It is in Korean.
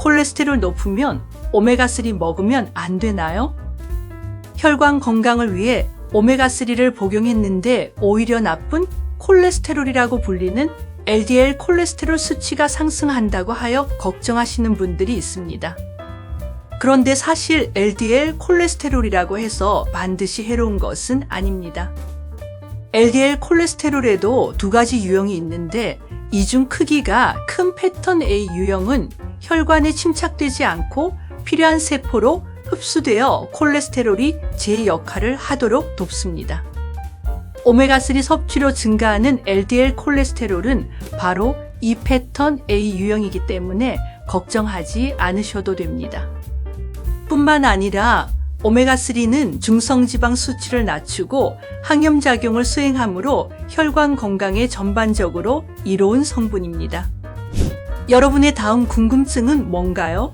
콜레스테롤 높으면 오메가3 먹으면 안 되나요? 혈관 건강을 위해 오메가3를 복용했는데 오히려 나쁜 콜레스테롤이라고 불리는 LDL 콜레스테롤 수치가 상승한다고 하여 걱정하시는 분들이 있습니다. 그런데 사실 LDL 콜레스테롤이라고 해서 반드시 해로운 것은 아닙니다. LDL 콜레스테롤에도 두 가지 유형이 있는데 이 중 크기가 큰 패턴 A 유형은 혈관에 침착되지 않고 필요한 세포로 흡수되어 콜레스테롤이 제 역할을 하도록 돕습니다. 오메가3 섭취로 증가하는 LDL 콜레스테롤은 바로 이 패턴 A 유형이기 때문에 걱정하지 않으셔도 됩니다. 뿐만 아니라 오메가3는 중성지방 수치를 낮추고 항염작용을 수행하므로 혈관 건강에 전반적으로 이로운 성분입니다. 여러분의 다음 궁금증은 뭔가요?